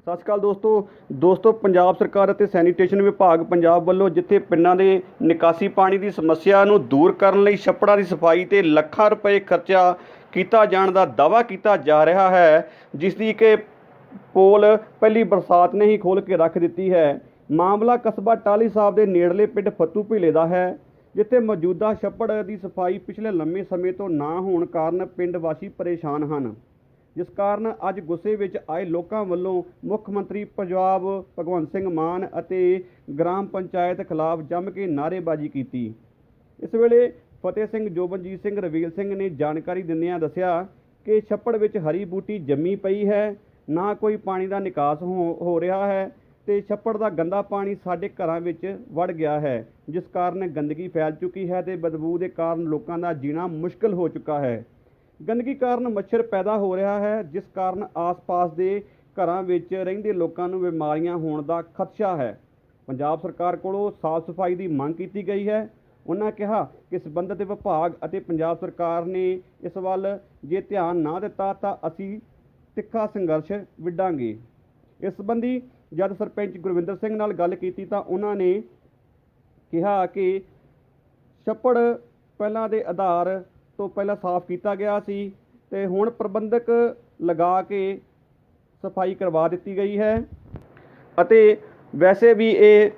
ਸਤਿ ਸ਼੍ਰੀ ਅਕਾਲ ਦੋਸਤੋ। ਦੋਸਤੋ, ਪੰਜਾਬ ਸਰਕਾਰ ਅਤੇ ਸੈਨੀਟੇਸ਼ਨ ਵਿਭਾਗ ਪੰਜਾਬ ਵੱਲੋਂ ਜਿੱਥੇ ਪਿੰਡਾਂ ਦੇ ਨਿਕਾਸੀ ਪਾਣੀ ਦੀ ਸਮੱਸਿਆ ਨੂੰ ਦੂਰ ਕਰਨ ਲਈ ਛੱਪੜਾਂ ਦੀ ਸਫ਼ਾਈ ਤੇ ਲੱਖਾਂ ਰੁਪਏ ਖਰਚਾ ਕੀਤਾ ਜਾਣ ਦਾ ਦਾਅਵਾ ਕੀਤਾ ਜਾ ਰਿਹਾ ਹੈ, ਜਿਸ ਦੀ ਕਿ ਪੋਲ ਪਹਿਲੀ ਬਰਸਾਤ ਨੇ ਹੀ ਖੋਲ੍ਹ ਕੇ ਰੱਖ ਦਿੱਤੀ ਹੈ। ਮਾਮਲਾ ਕਸਬਾ ਟਾਹਲੀ ਸਾਹਿਬ ਦੇ ਨੇੜਲੇ ਪਿੰਡ ਫੱਤੂ ਭੀਲੇ ਦਾ ਹੈ, ਜਿੱਥੇ ਮੌਜੂਦਾ ਛੱਪੜ ਦੀ ਸਫ਼ਾਈ ਪਿਛਲੇ ਲੰਮੇ ਸਮੇਂ ਤੋਂ ਨਾ ਹੋਣ ਕਾਰਨ ਪਿੰਡ ਵਾਸੀ ਪਰੇਸ਼ਾਨ ਹਨ। ਜਿਸ ਕਾਰਨ ਅੱਜ ਗੁੱਸੇ ਵਿੱਚ ਆਏ ਲੋਕਾਂ ਵੱਲੋਂ ਮੁੱਖ ਮੰਤਰੀ ਪੰਜਾਬ ਭਗਵੰਤ ਸਿੰਘ ਮਾਨ ਅਤੇ ਗ੍ਰਾਮ ਪੰਚਾਇਤ ਖਿਲਾਫ ਜੰਮ ਕੇ ਨਾਅਰੇਬਾਜ਼ੀ ਕੀਤੀ। ਇਸ ਵੇਲੇ ਫਤਿਹ ਸਿੰਘ ਜੋਬਨਜੀਤ ਸਿੰਘ ਰਵੀਲ ਸਿੰਘ ਨੇ ਜਾਣਕਾਰੀ ਦਿੰਦਿਆਂ ਦੱਸਿਆ ਕਿ ਛੱਪੜ ਵਿੱਚ ਹਰੀ ਬੂਟੀ ਜੰਮੀ ਪਈ ਹੈ, ਨਾ ਕੋਈ ਪਾਣੀ ਦਾ ਨਿਕਾਸ ਹੋ ਹੋ ਰਿਹਾ ਹੈ ਤੇ ਛੱਪੜ ਦਾ ਗੰਦਾ ਪਾਣੀ ਸਾਡੇ ਘਰਾਂ ਵਿੱਚ ਵੜ ਗਿਆ ਹੈ, ਜਿਸ ਕਾਰਨ ਗੰਦਗੀ ਫੈਲ ਚੁੱਕੀ ਹੈ ਤੇ ਬਦਬੂ ਦੇ ਕਾਰਨ ਲੋਕਾਂ ਦਾ ਜੀਣਾ ਮੁਸ਼ਕਲ ਹੋ ਚੁੱਕਾ ਹੈ। ਗੰਦਗੀ ਕਾਰਨ ਮੱਛਰ ਪੈਦਾ ਹੋ ਰਿਹਾ ਹੈ, ਜਿਸ ਕਾਰਨ ਆਸ-ਪਾਸ ਦੇ ਘਰਾਂ ਵਿੱਚ ਰਹਿੰਦੇ ਲੋਕਾਂ ਨੂੰ ਬਿਮਾਰੀਆਂ ਹੋਣ ਦਾ ਖਦਸ਼ਾ ਹੈ। ਪੰਜਾਬ ਸਰਕਾਰ ਕੋਲੋਂ ਸਾਫ਼ ਸਫ਼ਾਈ ਦੀ ਮੰਗ ਕੀਤੀ ਗਈ ਹੈ। ਉਹਨਾਂ ਕਿਹਾ ਕਿ ਸੰਬੰਧਿਤ ਵਿਭਾਗ ਅਤੇ ਪੰਜਾਬ ਸਰਕਾਰ ਨੇ ਇਸ ਵੱਲ ਜੇ ਧਿਆਨ ਨਾ ਦਿੱਤਾ ਤਾਂ ਅਸੀਂ ਤਿੱਖਾ ਸੰਘਰਸ਼ ਵਿੱਢਾਂਗੇ। ਇਸ ਸੰਬੰਧੀ ਜਦ ਸਰਪੰਚ ਗੁਰਵਿੰਦਰ ਸਿੰਘ ਨਾਲ ਗੱਲ ਕੀਤੀ ਤਾਂ ਉਹਨਾਂ ਨੇ ਕਿਹਾ ਕਿ ਛੱਪੜ ਪਹਿਲਾਂ ਦੇ ਆਧਾਰ ਤੋਂ ਪਹਿਲਾਂ ਸਾਫ਼ ਕੀਤਾ ਗਿਆ ਸੀ ਤੇ ਹੁਣ ਪ੍ਰਬੰਧਕ ਲਗਾ ਕੇ ਸਫ਼ਾਈ ਕਰਵਾ ਦਿੱਤੀ ਗਈ ਹੈ। ਅਤੇ ਵੈਸੇ ਵੀ ਇਹ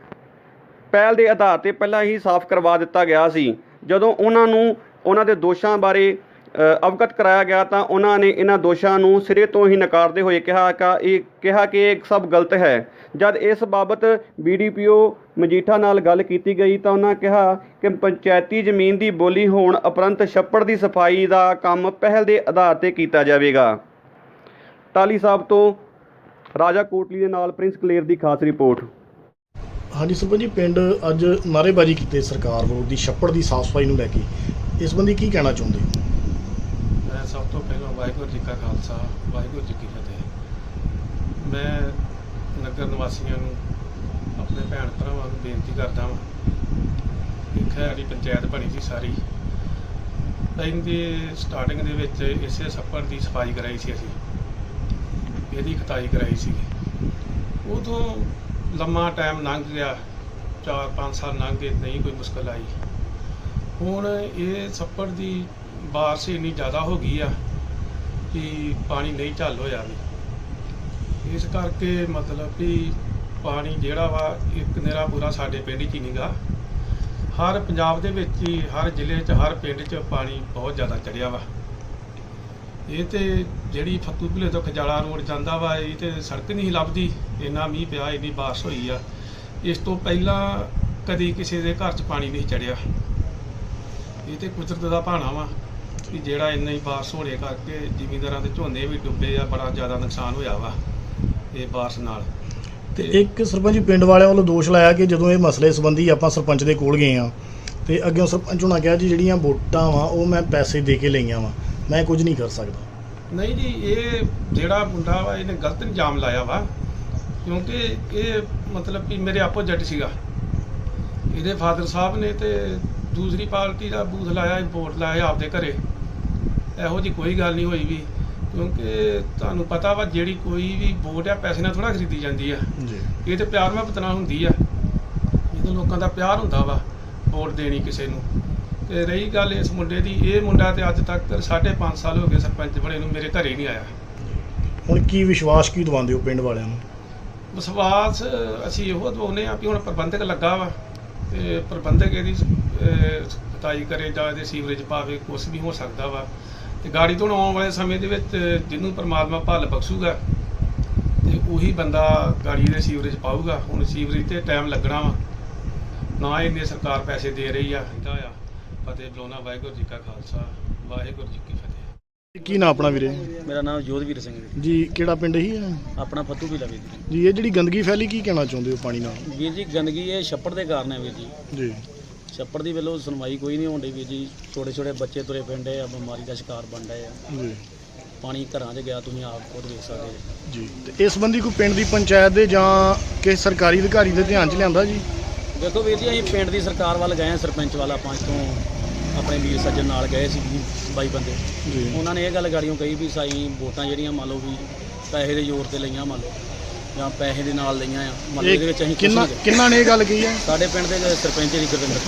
ਪਹਿਲ ਦੇ ਆਧਾਰ ਤੇ ਪਹਿਲਾਂ ਹੀ ਸਾਫ਼ ਕਰਵਾ ਦਿੱਤਾ ਗਿਆ ਸੀ। ਜਦੋਂ ਉਹਨਾਂ ਨੂੰ, ਉਹਨਾਂ ਦੇ ਦੋਸ਼ਾਂ ਬਾਰੇ ਅਵਗਤ ਕਰਾਇਆ ਗਿਆ ਤਾਂ ਉਹਨਾਂ ਨੇ ਇਹਨਾਂ ਦੋਸ਼ਾਂ ਨੂੰ ਸਿਰੇ ਤੋਂ ਹੀ ਨਕਾਰਦੇ ਹੋਏ ਕਿਹਾ ਕਿ ਇਹ ਕਿਹਾ ਕਿ ਇਹ ਸਭ ਗਲਤ ਹੈ। ਜਦ ਇਸ ਬਾਬਤ ਬੀਡੀਪੀਓ ਮਜੀਠਾ ਨਾਲ ਗੱਲ ਕੀਤੀ ਗਈ ਤਾਂ ਉਹਨਾਂ ਕਿਹਾ ਕਿ ਪੰਚਾਇਤੀ ਜ਼ਮੀਨ ਦੀ ਬੋਲੀ ਹੋਣ ਉਪਰੰਤ ਛੱਪੜ ਦੀ ਸਫ਼ਾਈ ਦਾ ਕੰਮ ਪਹਿਲ ਦੇ ਆਧਾਰ ਤੇ ਕੀਤਾ ਜਾਵੇਗਾ। ਟਾਲੀ ਸਾਹਿਬ ਤੋਂ ਰਾਜਾ ਕੋਟਲੀ ਦੇ ਨਾਲ ਪ੍ਰਿੰਸ ਕਲੇਰ ਦੀ ਖਾਸ ਰਿਪੋਰਟ। ਹਾਂਜੀ ਸਰਪੰਚ ਜੀ, ਪਿੰਡ ਅੱਜ ਨਾਅਰੇਬਾਜ਼ੀ ਕੀਤੀ ਸਰਕਾਰ ਵੱਲੋਂ ਦੀ ਛੱਪੜ ਦੀ ਸਾਫ਼ ਸਫ਼ਾਈ ਨੂੰ ਲੈ ਕੇ। ਇਸ ਸੰਬੰਧੀ ਕੀ ਕਹਿਣਾ ਚਾਹੁੰਦੇ ਹੋ? ਮੈਂ ਸਭ ਤੋਂ ਪਹਿਲਾਂ ਵਾਹਿਗੁਰੂ ਜੀ ਕਾ ਖਾਲਸਾ, ਵਾਹਿਗੁਰੂ ਜੀ ਕੀ ਫਤਿਹ। ਮੈਂ ਨਗਰ ਨਿਵਾਸੀਆਂ ਨੂੰ, ਆਪਣੇ ਭੈਣ ਭਰਾਵਾਂ ਨੂੰ ਬੇਨਤੀ ਕਰਦਾ ਹਾਂ ਕਿ ਖੈਰੀ ਪੰਚਾਇਤ ਬਣੀ ਸੀ ਸਾਰੀ। ਇਹਦੀ ਸਟਾਰਟਿੰਗ ਦੇ ਵਿੱਚ ਇਸੇ ਛੱਪੜ ਦੀ ਸਫ਼ਾਈ ਕਰਾਈ ਸੀ ਅਸੀਂ। ਇਹਦੀ ਖਤਾਈ ਕਰਾਈ ਸੀ। ਉਦੋਂ ਲੰਮਾ ਟਾਈਮ ਲੰਘ ਗਿਆ 4-5 ਸਾਲ ਲੰਘ ਗਏ, ਨਹੀਂ ਕੋਈ ਮੁਸ਼ਕਲ ਆਈ। ਹੁਣ ਇਹ ਸੱਪੜ ਦੀ ਬਾਰਿਸ਼ ਇੰਨੀ ਜ਼ਿਆਦਾ ਹੋ ਗਈ ਆ ਕਿ ਪਾਣੀ ਨਹੀਂ ਝੱਲ ਹੋਇਆ ਵੀ। ਇਸ ਕਰਕੇ ਮਤਲਬ ਵੀ ਪਾਣੀ ਜਿਹੜਾ ਵਾ, ਇੱਕ ਨੇਰਾ ਪੂਰਾ ਸਾਡੇ ਪਿੰਡ 'ਚ ਹੀ ਨਹੀਂਗਾ ਹਰ ਪੰਜਾਬ ਦੇ ਵਿੱਚ ਹੀ, ਹਰ ਜ਼ਿਲ੍ਹੇ 'ਚ, ਹਰ ਪਿੰਡ 'ਚ ਪਾਣੀ ਬਹੁਤ ਜ਼ਿਆਦਾ ਚੜਿਆ ਵਾ। ਇਹ ਤੇ ਜਿਹੜੀ ਫੱਤੂ ਭੁਲੇ ਤੋਂ ਖਜਾਲਾ ਰੋਡ ਜਾਂਦਾ ਵਾ, ਇਹ ਤੇ ਸੜਕ ਨਹੀਂ ਲੱਭਦੀ, ਇੰਨਾ ਮੀਂਹ ਪਿਆ, ਇੰਨੀ ਬਾਰਿਸ਼ ਹੋਈ ਆ। ਇਸ ਤੋਂ ਪਹਿਲਾਂ ਕਦੀ ਕਿਸੇ ਦੇ ਘਰ 'ਚ ਪਾਣੀ ਨਹੀਂ ਚੜਿਆ। ਇਹ ਤੇ ਕੁਦਰਤ ਦਾ ਭਾਣਾ ਵਾ। ਕਿ ਜਿਹੜਾ ਇੰਨਾ ਹੀ ਬਾਰਿਸ਼ ਹੋਣੇ ਕਰਕੇ ਜ਼ਿਮੀਂਦਾਰਾਂ ਦੇ ਝੋਨੇ ਵੀ ਡੁੱਬੇ ਆ ਬੜਾ ਜ਼ਿਆਦਾ ਨੁਕਸਾਨ ਹੋਇਆ ਵਾ ਇਹ ਬਾਰਿਸ਼ ਨਾਲ। ਤੇ ਇੱਕ ਸਰਪੰਚ ਜੀ ਪਿੰਡ ਵਾਲਿਆਂ ਵੱਲੋਂ ਦੋਸ਼ ਲਾਇਆ ਕਿ ਜਦੋਂ ਇਹ ਮਸਲੇ ਸੰਬੰਧੀ ਆਪਾਂ ਸਰਪੰਚ ਦੇ ਕੋਲ ਗਏ ਆ ਤੇ ਅੱਗੇ ਸਰਪੰਚ ਹੋਣਾ ਕਿਹਾ ਜੀ ਜਿਹੜੀਆਂ ਵੋਟਾਂ ਵਾ ਉਹ ਮੈਂ ਪੈਸੇ ਦੇ ਕੇ ਲਈਆਂ ਵਾ ਮੈਂ ਕੁਝ ਨਹੀਂ ਕਰ ਸਕਦਾ। ਨਹੀਂ ਜੀ ਇਹ ਜਿਹੜਾ ਮੁੰਡਾ ਵਾ ਇਹਨੇ ਗਲਤ ਇਲਜ਼ਾਮ ਲਾਇਆ ਵਾ ਕਿਉਂਕਿ ਇਹ ਮਤਲਬ ਕਿ ਮੇਰੇ ਆਪੋਜੀਟ ਸੀਗਾ। ਇਹਦੇ ਫਾਦਰ ਸਾਹਿਬ ਨੇ ਤੇ ਦੂਸਰੀ ਪਾਰਟੀ ਦਾ ਬੂਥ ਲਾਇਆ ਵੋਟ ਲਾਇਆ ਆਪਦੇ ਘਰੇ। ਇਹੋ ਜੀ ਕੋਈ ਗੱਲ ਨਹੀਂ ਹੋਈ ਵੀ ਕਿਉਂਕਿ ਤੁਹਾਨੂੰ ਪਤਾ ਵਾ ਜਿਹੜੀ ਕੋਈ ਵੀ ਵੋਟ ਆ ਪੈਸੇ ਨਾਲ ਥੋੜਾ ਖਰੀਦੀ ਜਾਂਦੀ ਆ। ਜੀ। ਇਹ ਤੇ ਪਿਆਰ ਮੁਹੱਬਤ ਨਾਲ ਹੁੰਦੀ ਆ। ਜਦੋਂ ਲੋਕਾਂ ਦਾ ਪਿਆਰ ਹੁੰਦਾ ਵਾ ਵੋਟ ਦੇਣੀ ਕਿਸੇ ਨੂੰ। ਤੇ ਰਹੀ ਗੱਲ ਇਸ ਮੁੰਡੇ ਦੀ ਇਹ ਮੁੰਡਾ ਤੇ ਅੱਜ ਤੱਕ 5.5 ਸਾਲ ਹੋ ਗਏ ਸਰਪੰਚ ਬਣੇ ਨੂੰ ਮੇਰੇ ਘਰੇ ਨਹੀਂ ਆਇਆ। ਹੁਣ ਕੀ ਵਿਸ਼ਵਾਸ ਕੀ ਦਵਾਉਂਦੇ ਹੋ ਪਿੰਡ ਵਾਲਿਆਂ ਨੂੰ? ਵਿਸ਼ਵਾਸ ਅਸੀਂ ਇਹੋ ਦਵਾਉਂਦੇ ਆ ਵੀ ਹੁਣ ਪ੍ਰਬੰਧਕ ਲੱਗਾ ਵਾ ਤੇ ਪ੍ਰਬੰਧਕ ਇਹਦੀ ਕਟਾਈ ਕਰੇ ਜਾਂ ਇਹਦੇ ਸੀਵਰੇਜ ਪਾਵੇ ਕੁਝ ਵੀ ਹੋ ਸਕਦਾ ਵਾ। ਤੇ ਗਾੜੀ ਤੋਂ ਆਉਣ ਵਾਲੇ ਸਮੇਂ ਦੇ ਵਿੱਚ ਜਿਹਨੂੰ ਪ੍ਰਮਾਤਮਾ ਭੱਲ ਬਖਸ਼ੂਗਾ ਤੇ ਉਹੀ ਬੰਦਾ ਗਾੜੀ ਦੇ ਸੀਵਰੇਜ ਪਾਊਗਾ। ਹੁਣ ਸੀਵਰੇਜ ਤੇ ਟਾਈਮ ਲੱਗਣਾ ਵਾ। ਨਾ ਇਹਨੇ ਸਰਕਾਰ ਪੈਸੇ ਦੇ ਰਹੀ ਆ ਇਹਦਾ ਆ। ਫਤਿਹ ਬਲੋਨਾ ਵਾਹਿਗੁਰੂ ਜੀ ਕਾ ਖਾਲਸਾ ਵਾਹਿਗੁਰੂ ਜੀ ਕੀ ਫਤਿਹ। ਕੀ ਨਾਂ ਆਪਣਾ ਵੀਰੇ? ਮੇਰਾ ਨਾਮ ਜੋਧਵੀਰ ਸਿੰਘ ਜੀ ਜੀ ਕਿਹੜਾ ਪਿੰਡ ਹੀ ਹੈ ਆਪਣਾ ਫੱਤੂ ਵੀ ਲਵੇ ਜੀ ਇਹ ਜਿਹੜੀ ਗੰਦਗੀ ਫੈਲੀ ਕੀ ਕਹਿਣਾ ਚਾਹੁੰਦੇ ਹੋ ਪਾਣੀ ਨਾਲ? ਵੀਰ ਜੀ ਗੰਦਗੀ ਇਹ ਛੱਪੜ ਦੇ ਕਾਰਨ ਹੈ ਵੀਰ ਜੀ। ਜੀ। ਛੱਪੜ ਦੀ ਵੱਲੋਂ ਸੁਣਵਾਈ ਕੋਈ ਨਹੀਂ ਹੁੰਦੀ ਵੀਰ ਜੀ। ਛੋਟੇ ਛੋਟੇ ਬੱਚੇ ਤੁਰੇ ਫਿਰਦੇ ਆ ਬਿਮਾਰੀ ਦਾ ਸ਼ਿਕਾਰ ਬਣ ਰਹੇ ਆ। ਜੀ। ਪਾਣੀ ਘਰਾਂ 'ਚ ਗਿਆ ਤੁਸੀਂ ਆਪ ਖੁਦ ਵੇਖ ਸਕਦੇ ਜੀ ਜੀ। ਤੇ ਇਸ ਸੰਬੰਧੀ ਕੋਈ ਪਿੰਡ ਦੀ ਪੰਚਾਇਤ ਦੇ ਜਾਂ ਕਿਸੇ ਸਰਕਾਰੀ ਅਧਿਕਾਰੀ ਦੇ ਧਿਆਨ 'ਚ ਲਿਆਂਦਾ ਜੀ? ਦੇਖੋ ਵੀਰ ਜੀ ਅਸੀਂ ਪਿੰਡ ਦੀ ਸਰਕਾਰ ਵੱਲ ਗਏ ਆ ਸਰਪੰਚ ਵਾਲਾ ਪੰਜ ਤੋਂ ਆਪਣੇ ਵੀਰ ਸੱਜਣ ਨਾਲ ਗਏ ਸੀ ਜੀ, ਬਾਈ ਬੰਦੇ। ਜੀ। ਉਹਨਾਂ ਨੇ ਇਹ ਗੱਲ ਗਾੜੀਆਂ ਕਹੀ ਵੀ ਸਾਈ ਵੋਟਾਂ ਜਿਹੜੀਆਂ ਮੰਨ ਲਓ ਵੀ ਪੈਸੇ ਦੇ ਜ਼ੋਰ ਤੇ ਲਈਆਂ ਮੰਨ ਲਓ। ਜਾਂ ਪੈਸੇ ਦੇ ਨਾਲ ਲਈਆਂ ਆ। ਮਤਲਬ ਇਹਦੇ ਵਿੱਚ ਅਸੀਂ ਕੁਛ ਕਿੰਨਾ ਨਹੀਂ ਕਿੰਨਾ ਨੇ ਇਹ ਗੱਲ ਕਹੀ ਹੈ? ਸਾਡੇ ਪਿੰਡ ਦੇ ਜਿਹੜੇ ਸਰਪੰਚ ਜੀ ਗੁਰਵਿੰਦਰ।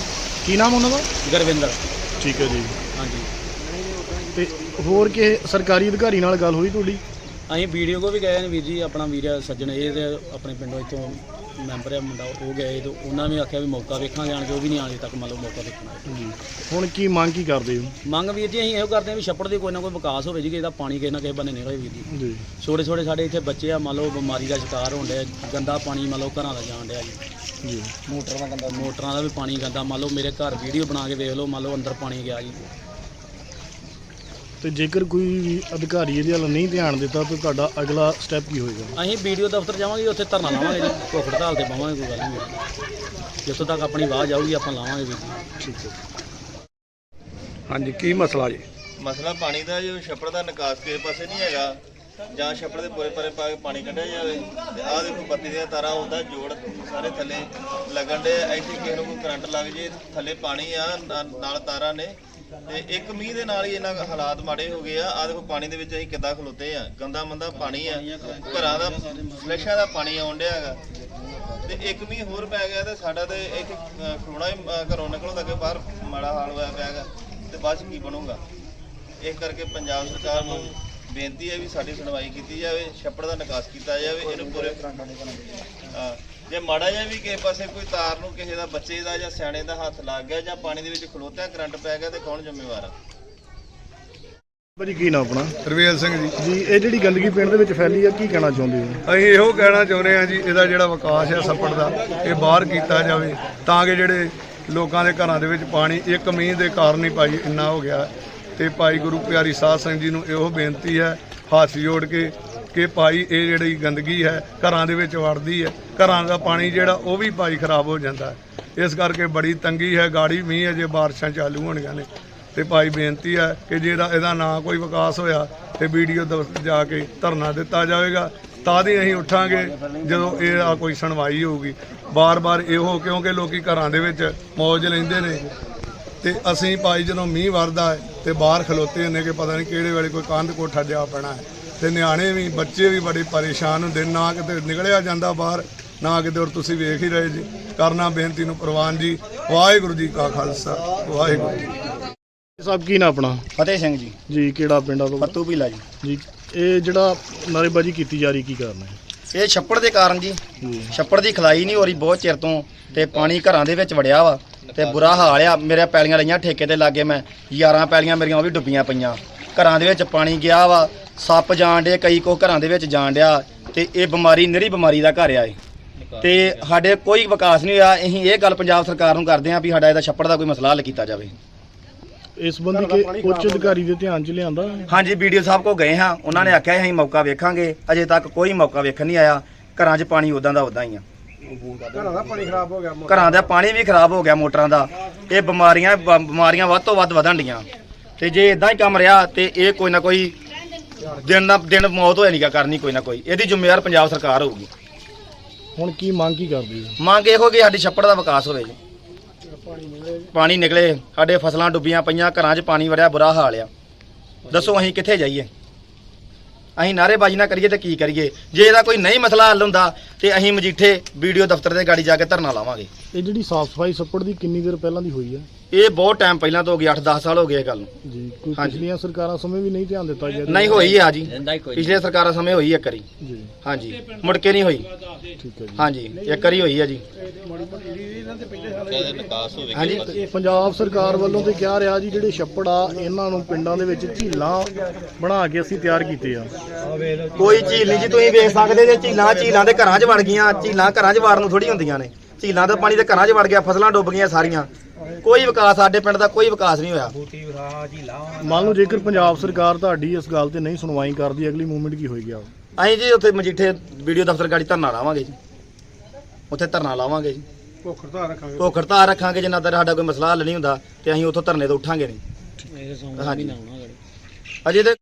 ਕੀ ਨਾਮ ਉਹਨਾਂ ਦਾ? ਗੁਰਵਿੰਦਰ। ਠੀਕ ਹੈ ਜੀ। ਹਾਂਜੀ। ਤੇ ਹੋਰ ਕਿ ਸਰਕਾਰੀ ਅਧਿਕਾਰੀ ਨਾਲ ਗੱਲ ਹੋਈ ਤੁਹਾਡੀ? ਅਸੀਂ ਵੀਡੀਓ ਕੋ ਵੀ ਗਏ ਨੇ ਵੀਰ ਜੀ ਆਪਣਾ ਵੀਰ ਆ ਸੱਜਣ ਇਹ ਤੇ ਆਪਣੇ ਪਿੰਡੋਂ ਇੱਥੋਂ ਮੈਂਬਰ ਆ ਮੁੰਡਾ ਉਹ ਗਏ ਤੇ ਉਹਨਾਂ ਨੇ ਆਖਿਆ ਵੀ ਮੌਕਾ ਵੇਖਾਂਗੇ ਆਣ ਕੇ ਉਹ ਵੀ ਨਹੀਂ ਆਣ ਤੱਕ ਮੰਨ ਲਓ ਮੌਕਾ ਵੇਖਣਾ ਹੁਣ ਕੀ ਮੰਗ ਕੀ ਕਰਦੇ ਹੋ? ਮੰਗ ਵੀਰ ਜੀ ਅਸੀਂ ਇਹੋ ਕਰਦੇ ਹਾਂ ਵੀ ਛੱਪੜ ਦੀ ਕੋਈ ਨਾ ਕੋਈ ਵਿਕਾਸ ਹੋਵੇ ਜੀ ਕਿ ਇਹਦਾ ਪਾਣੀ ਕਿਸੇ ਨਾ ਕਿਸੇ ਬੰਨੇ ਨਿਕਲੇ ਵੀਰ ਜੀ। ਜੀ। ਛੋਟੇ ਛੋਟੇ ਸਾਡੇ ਇੱਥੇ ਬੱਚੇ ਆ ਮੰਨ ਲਓ ਬਿਮਾਰੀ ਦਾ ਸ਼ਿਕਾਰ ਹੋਣ ਡਿਆ ਗੰਦਾ ਪਾਣੀ ਮੰਨ ਲਓ ਘਰਾਂ ਦਾ ਜਾਣ ਡਿਆ ਜੀ। ਜੀ। ਮੋਟਰ ਦਾ ਗੰਦਾ ਮੋਟਰਾਂ ਦਾ ਵੀ ਪਾਣੀ ਗੰਦਾ ਮੰਨ ਲਓ ਮੇਰੇ ਘਰ ਵੀਡੀਓ ਬਣਾ ਕੇ ਵੇਖ ਲਓ ਮੰਨ ਲਓ ਅੰਦਰ ਪਾਣੀ ਗਿਆ ਜੀ। ਤੇ ਜੇਕਰ ਕੋਈ ਵੀ ਅਧਿਕਾਰੀ ਇਹਦੇ ਵੱਲ ਨਹੀਂ ਧਿਆਨ ਦਿੱਤਾ ਤਾਂ ਤੁਹਾਡਾ ਅਗਲਾ ਸਟੈਪ ਕੀ ਹੋਏਗਾ? ਅਸੀਂ ਵੀਡੀਓ ਦਫ਼ਤਰ ਜਾਵਾਂਗੇ ਉੱਥੇ ਧਰਨਾ ਲਾਵਾਂਗੇ ਜੀ ਭੁੱਖ ਹੜਤਾਲ ਤੇ ਪਾਵਾਂਗੇ ਕੋਈ ਗੱਲ ਨਹੀਂ। ਜਿੱਥੋਂ ਤੱਕ ਆਪਣੀ ਆਵਾਜ਼ ਆਊਗੀ ਆਪਾਂ ਲਾਵਾਂਗੇ ਜੀ। ਠੀਕ ਹੈ। ਹਾਂਜੀ ਕੀ ਮਸਲਾ ਜੀ? ਮਸਲਾ ਪਾਣੀ ਦਾ ਜੋ ਛੱਪੜ ਦਾ ਨਿਕਾਸ ਕਿਸੇ ਪਾਸੇ ਨਹੀਂ ਹੈਗਾ। ਜਾਂ ਛੱਪੜ ਦੇ ਪੂਰੇ ਪਰੇ ਪਾ ਕੇ ਪਾਣੀ ਕੱਢਿਆ ਜਾਵੇ। ਤੇ ਆਹ ਦੇਖੋ ਬੱਤੀ ਦੀਆਂ ਤਾਰਾਂ ਉਹਦਾ ਜੋੜ ਸਾਰੇ ਥੱਲੇ ਲੱਗਣ ਦੇ ਇੱਥੇ ਕਿਸੇ ਨੂੰ ਕੋਈ ਕਰੰਟ ਲੱਗ ਜੇ ਥੱਲੇ ਪਾਣੀ ਆ ਨਾਲ ਤਾਰਾਂ ਨੇ। ਤੇ ਇੱਕ ਮੀਂਹ ਦੇ ਨਾਲ ਹੀ ਇਹਨਾਂ ਹਾਲਾਤ ਮਾੜੇ ਹੋ ਗਏ ਆ। ਆਹ ਦੇਖੋ ਪਾਣੀ ਦੇ ਵਿੱਚ ਅਸੀਂ ਕਿੱਦਾਂ ਖਲੋਤੇ ਆ। ਗੰਦਾ ਮੰਦਾ ਪਾਣੀ ਆ। ਘਰਾਂ ਦਾ ਫਲੈਸ਼ਾਂ ਦਾ ਪਾਣੀ ਆਉਣ ਡਿਆ ਹੈਗਾ। ਤੇ ਇੱਕ ਮੀਂਹ ਹੋਰ ਪੈ ਗਿਆ ਤੇ ਸਾਡਾ ਤੇ ਇੱਥੇ ਖਲੋਣਾ ਹੀ ਘਰੋਂ ਨਿਕਲਣ ਲੱਗੇ ਬਾਹਰ ਮਾੜਾ ਹਾਲ ਹੋਇਆ ਪਿਆ ਹੈਗਾ। ਤੇ ਬਾਅਦ ਕੀ ਬਣੂਗਾ? ਇਸ ਕਰਕੇ ਪੰਜਾਬ ਸਰਕਾਰ ਨੂੰ ਬੇਨਤੀ ਹੈ ਵੀ ਸਾਡੀ ਸੁਣਵਾਈ ਕੀਤੀ ਜਾਵੇ ਛੱਪੜ ਦਾ ਨਿਕਾਸ ਕੀਤਾ ਜਾਵੇ ਇਹਨੂੰ ਪੂਰੇ ਹਾਂ, ਜੇ ਮਾੜਾ ਜਿਹਾ ਵੀ ਕਿਸੇ ਪਾਸੇ ਕੋਈ ਤਾਰ ਨੂੰ ਕਿਸੇ ਦਾ ਬੱਚੇ ਦਾ ਜਾਂ ਸਿਆਣੇ ਦਾ ਹੱਥ ਲੱਗ ਗਿਆ ਜਾਂ ਪਾਣੀ ਦੇ ਵਿੱਚ ਖਲੋਤਿਆ ਕਰੰਟ ਪੈ ਗਿਆ ਤੇ ਕੌਣ ਜ਼ਿੰਮੇਵਾਰ ਆ? ਭਾਜੀ ਕੀ ਨਾਮ ਆਪਣਾ? ਰਵੇਲ ਸਿੰਘ ਜੀ। ਜੀ ਇਹ ਜਿਹੜੀ ਗੰਦਗੀ ਪਿੰਡ ਦੇ ਵਿੱਚ ਫੈਲੀ ਆ ਕੀ ਕਹਿਣਾ ਚਾਹੁੰਦੇ ਹੋ? ਅਸੀਂ ਇਹੋ ਕਹਿਣਾ ਚਾਹੁੰਦੇ ਹਾਂ ਜੀ ਇਹਦਾ ਜਿਹੜਾ ਵਿਕਾਸ ਹੈ ਸੱਪੜ ਦਾ ਇਹ ਬਾਹਰ ਕੀਤਾ ਜਾਵੇ ਤਾਂ ਕਿ ਜਿਹੜੇ ਲੋਕਾਂ ਦੇ ਘਰਾਂ ਦੇ ਵਿੱਚ ਪਾਣੀ ਇੱਕ ਮੀਂਹ ਦੇ ਕਾਰਨ ਹੀ ਭਾਈ ਇੰਨਾ ਹੋ ਗਿਆ। ਤੇ ਭਾਈ ਗੁਰੂ ਪਿਆਰੀ ਸਾਧ ਸੰਗਤ ਜੀ ਨੂੰ ਇਹੋ ਬੇਨਤੀ ਹੈ ਹੱਥ ਜੋੜ ਕੇ ਕਿ ਭਾਈ ਇਹ ਜਿਹੜੀ ਗੰਦਗੀ ਹੈ, ਘਰਾਂ ਦੇ ਵਿੱਚ ਵੜਦੀ ਹੈ। ਘਰਾਂ ਦਾ ਪਾਣੀ ਜਿਹੜਾ, ਉਹ ਵੀ ਭਾਈ ਖਰਾਬ ਹੋ ਜਾਂਦਾ ਹੈ। ਇਸ ਕਰਕੇ ਬੜੀ ਤੰਗੀ ਹੈ, ਗਾੜੀ ਮੀਂਹ ਅਜੇ ਬਾਰਿਸ਼ਾਂ ਚਾਲੂ ਹੋਣੀਆਂ ਨੇ। ਤੇ ਭਾਈ ਬੇਨਤੀ ਹੈ ਕਿ ਜਿਹੜਾ ਇਹਦਾ ਨਾ ਕੋਈ ਵਿਕਾਸ ਹੋਇਆ, ਤੇ ਵੀਡੀਓ ਦਫ਼ਤਰ ਜਾ ਕੇ ਧਰਨਾ ਦਿੱਤਾ ਜਾਵੇਗਾ। ਤਾਂ ਹੀ ਅਸੀਂ ਉੱਠਾਂਗੇ ਜਦੋਂ ਇਹ ਆ ਕੋਈ ਸੁਣਵਾਈ ਹੋਊਗੀ। ਬਾਰ-ਬਾਰ ਇਹੋ, ਕਿਉਂਕਿ ਲੋਕੀ ਘਰਾਂ ਦੇ ਵਿੱਚ ਮੌਜ ਲੈਂਦੇ ਨੇ। ਤੇ ਅਸੀਂ ਭਾਈ ਜਦੋਂ ਮੀਂਹ ਵਰਦਾ ਹੈ, ਤੇ ਬਾਹਰ ਖਲੋਤੇ ਹੁੰਦੇ ਕਿ ਪਤਾ ਨਹੀਂ ਕਿਹੜੇ ਵੇਲੇ ਕੋਈ ਕੰਧ ਕੋਠਾ ਜਾ ਪੈਣਾ ਹੈ। ਤੇ ਨਿਆਣੇ ਵੀ ਬੱਚੇ ਵੀ ਬੜੇ ਪਰੇਸ਼ਾਨ ਹੁੰਦੇ ਨਾ ਕਿਤੇ ਨਿਕਲਿਆ ਜਾਂਦਾ ਬਾਹਰ ਨਾ ਕਿਤੇ ਔਰ ਤੁਸੀਂ ਵੇਖ ਹੀ ਰਹੇ ਜੀ। ਕਰਨਾ ਬੇਨਤੀ ਨੂੰ ਪ੍ਰਵਾਨ ਜੀ। ਵਾਹਿਗੁਰੂ ਜੀ ਕਾ ਖਾਲਸਾ ਵਾਹਿਗੁਰੂ ਜੀ ਕੀ ਨਾਮ ਆਪਣਾ? ਫਤਿਹ ਸਿੰਘ ਜੀ। ਜੀ ਕਿਹੜਾ ਪਿੰਡ ਆ ਤੁਹਾਡਾ? ਫੱਤੂ ਭੀਲਾ ਜੀ। ਜੀ ਇਹ ਜਿਹੜਾ ਨਾਰੇਬਾਜ਼ੀ ਕੀਤੀ ਜਾ ਰਹੀ ਕੀ ਕਾਰਨ ਹੈ? ਇਹ ਛੱਪੜ ਦੇ ਕਾਰਨ ਜੀ। ਜੀ ਛੱਪੜ ਦੀ ਖਲਾਈ ਨਹੀਂ ਹੋ ਰਹੀ ਬਹੁਤ ਚਿਰ ਤੋਂ ਤੇ ਪਾਣੀ ਘਰਾਂ ਦੇ ਵਿੱਚ ਵੜਿਆ ਵਾ ਤੇ ਬੁਰਾ ਹਾਲ ਆ। ਮੇਰੇ ਪੈਲੀਆਂ ਲਈਆਂ ਠੇਕੇ ਤੇ ਲਾਗੇ ਮੈਂ 11 ਪੈਲੀਆਂ ਮੇਰੀਆਂ ਉਹ ਵੀ ਡੁੱਬੀਆਂ ਪਈਆਂ। ਘਰਾਂ ਦੇ ਵਿੱਚ ਪਾਣੀ ਗਿਆ ਵਾ ਸੱਪ ਜਾਣ ਡੇ ਕਈ ਕੋ ਘਰਾਂ ਦੇ ਵਿੱਚ ਜਾਣ ਡਿਆ ਤੇ ਇਹ ਬਿਮਾਰੀ ਨਿਹਰੀ ਬਿਮਾਰੀ ਦਾ ਘਰ ਆ ਇਹ। ਤੇ ਸਾਡੇ ਕੋਈ ਵਿਕਾਸ ਨਹੀਂ ਹੋਇਆ ਅਸੀਂ ਇਹ ਗੱਲ ਪੰਜਾਬ ਸਰਕਾਰ ਨੂੰ ਕਰਦੇ ਹਾਂ ਵੀ ਸਾਡਾ ਇਹਦਾ ਛੱਪੜ ਦਾ ਕੋਈ ਮਸਲਾ ਹੱਲ ਕੀਤਾ ਜਾਵੇ। ਇਸ ਸੰਬੰਧੀ ਕਿ ਉੱਚ ਅਧਿਕਾਰੀ ਦੇ ਧਿਆਨ 'ਚ ਲਿਆਂਦਾ? ਹਾਂਜੀ ਵੀਡੀਓ ਸਾਹਿਬ ਕੋ ਗਏ ਹਾਂ ਉਹਨਾਂ ਨੇ ਆਖਿਆ ਅਸੀਂ ਮੌਕਾ ਵੇਖਾਂਗੇ ਅਜੇ ਤੱਕ ਕੋਈ ਮੌਕਾ ਵੇਖਣ ਨਹੀਂ ਆਇਆ ਘਰਾਂ 'ਚ ਪਾਣੀ ਉਦਾਂ ਦਾ ਉਦਾਂ ਹੀ ਆ। ਘਰਾਂ ਦਾ ਪਾਣੀ ਖਰਾਬ ਹੋ ਗਿਆ ਘਰਾਂ ਦਾ। ਪਾਣੀ ਵੀ ਖਰਾਬ ਹੋ ਗਿਆ ਮੋਟਰਾਂ ਦਾ ਇਹ ਬਿਮਾਰੀਆਂ ਬਿਮਾਰੀਆਂ ਵੱਧ ਤੋਂ ਵੱਧ ਵਧਣ ਡੀਆਂ। ਤੇ ਜੇ ਇਦਾਂ ਹੀ ਕੰਮ ਰਿਹਾ ਤੇ ਇਹ ਕੋਈ ਨਾ ਕੋਈ ਦਿਨ ਨਾ ਦਿਨ ਮੌਤ ਹੋਇਆ ਨਹੀਂਗਾ ਕਰਨੀ ਕੋਈ ਨਾ ਕੋਈ। ਇਹਦੀ ਜ਼ਿੰਮੇਵਾਰ ਪੰਜਾਬ ਸਰਕਾਰ ਹੋਊਗੀ। ਹੁਣ ਕੀ ਮੰਗ ਕੀ ਕਰਦੇ ਹੋ? ਮੰਗ ਇਹੋ ਕਿ ਸਾਡੀ ਛੱਪੜ ਦਾ ਵਿਕਾਸ ਹੋਵੇ ਜੀ। ਪਾਣੀ ਨਿਕਲੇ ਸਾਡੇ ਫਸਲਾਂ ਡੁੱਬੀਆਂ ਪਈਆਂ ਘਰਾਂ 'ਚ ਪਾਣੀ ਵੜਿਆ ਬੁਰਾ ਹਾਲ ਆ। ਦੱਸੋ ਅਸੀਂ ਕਿੱਥੇ ਜਾਈਏ? ਅਸੀਂ ਨਾਅਰੇਬਾਜ਼ੀ ਨਾ ਕਰੀਏ ਤੇ ਕੀ ਕਰੀਏ? ਜੇ ਇਹਦਾ ਕੋਈ ਨਹੀਂ ਮਸਲਾ ਹੱਲ ਹੁੰਦਾ ਤੇ ਅਸੀਂ ਮਜੀਠੇ ਵੀਡੀਓ ਦਫ਼ਤਰ ਦੇ ਗਾੜੀ ਜਾ ਕੇ ਧਰਨਾ ਲਾਵਾਂਗੇ। ਇਹ ਜਿਹੜੀ ਸਾਫ਼ ਸਫ਼ਾਈ ਛੱਪੜ ਦੀ ਕਿੰਨੀ ਦੇਰ ਪਹਿਲਾਂ ਦੀ ਹੋਈ ਹੈ ਇਹ ਬਹੁਤ ਟਾਈਮ ਪਹਿਲਾਂ ਤੋਂ ਹੋ ਗਿਆ 8-10 ਸਾਲ ਹੋ ਗਏ ਇਹ ਗੱਲ ਨੂੰ। ਜੀ ਕੋਈ ਹਾਂਜੀ। ਪਿਛਲੀਆਂ ਸਰਕਾਰਾਂ ਸਮੇਂ ਵੀ ਨਹੀਂ ਧਿਆਨ ਦਿੱਤਾ ਗਿਆ ਨਹੀਂ ਹੋਈ ਆ ਜੀ। ਪਿਛਲੇ ਸਰਕਾਰਾਂ ਸਮੇਂ ਹੋਈ ਇੱਕ ਵਾਰੀ। ਜੀ। ਹਾਂਜੀ ਮੁੜ ਕੇ ਨਹੀਂ ਹੋਈ। ਠੀਕ ਹੈ ਜੀ। ਹਾਂਜੀ ਇੱਕ ਵਾਰੀ ਹੋਈ ਆ ਜੀ। ਹਾਂਜੀ। ਪੰਜਾਬ ਸਰਕਾਰ ਵੱਲੋਂ ਤੇ ਕਿਹਾ ਰਿਹਾ ਜੀ ਜਿਹੜੇ ਛੱਪੜ ਆ ਇਹਨਾਂ ਨੂੰ ਪਿੰਡਾਂ ਦੇ ਵਿੱਚ ਝੀਲਾਂ ਬਣਾ ਕੇ ਅਸੀਂ ਤਿਆਰ ਕੀਤੇ ਆ। ਕੋਈ ਝੀਲ ਨਹੀਂ ਜੀ ਤੁਸੀਂ ਵੇਖ ਸਕਦੇ ਜੇ ਝੀਲਾਂ ਝੀਲਾਂ ਦੇ ਘਰਾਂ 'ਚ ਵੜ ਗਈਆਂ ਝੀਲਾਂ ਘਰਾਂ 'ਚ ਵਾੜਨ ਨੂੰ ਥੋੜੀ ਹੁੰਦੀਆਂ ਨੇ। ਝੀਲਾਂ ਦਾ ਪਾਣੀ ਤੇ ਘਰਾਂ 'ਚ ਵੜ ਗਿਆ ਫਸਲਾਂ ਡੁੱਬ ਗਈਆਂ ਸਾਰੀਆਂ। ਕੋਈ ਵਿਕਾਸ ਸਾਡੇ ਪਿੰਡ ਦਾ ਕੋਈ ਵਿਕਾਸ ਨਹੀਂ ਹੋਇਆ। ਮੰਨ ਲਓ ਜੇਕਰ ਪੰਜਾਬ ਸਰਕਾਰ ਤੁਹਾਡੀ ਇਸ ਗੱਲ ਤੇ ਨਹੀਂ ਸੁਣਵਾਈ ਕਰਦੀ ਅਗਲੀ ਮੂਵਮੈਂਟ ਕੀ ਹੋਏਗੀ ਆ ਅਸੀਂ ਜੀ ਉੱਥੇ ਮਜੀਠੇ ਵੀਡੀਓ ਦਫ਼ਤਰ ਗਾੜੀ ਧਰਨਾ ਲਾਵਾਂਗੇ ਜੀ। ਉੱਥੇ ਧਰਨਾ ਲਾਵਾਂਗੇ ਜੀ। ਭੁੱਖ ਹੜਤਾਲ ਰੱਖਾਂਗੇ। ਭੁੱਖ ਹੜਤਾਲ ਰੱਖਾਂਗੇ ਜਿੰਨਾ ਤੱਕ ਸਾਡਾ ਕੋਈ ਮਸਲਾ ਹੱਲ ਨਹੀਂ ਹੁੰਦਾ ਤੇ ਅਸੀਂ ਉੱਥੋਂ ਧਰਨੇ ਤੋਂ ਉੱਠਾਂਗੇ ਨਹੀਂ। ਹਾਂਜੀ। ਅਜੇ ਤੇ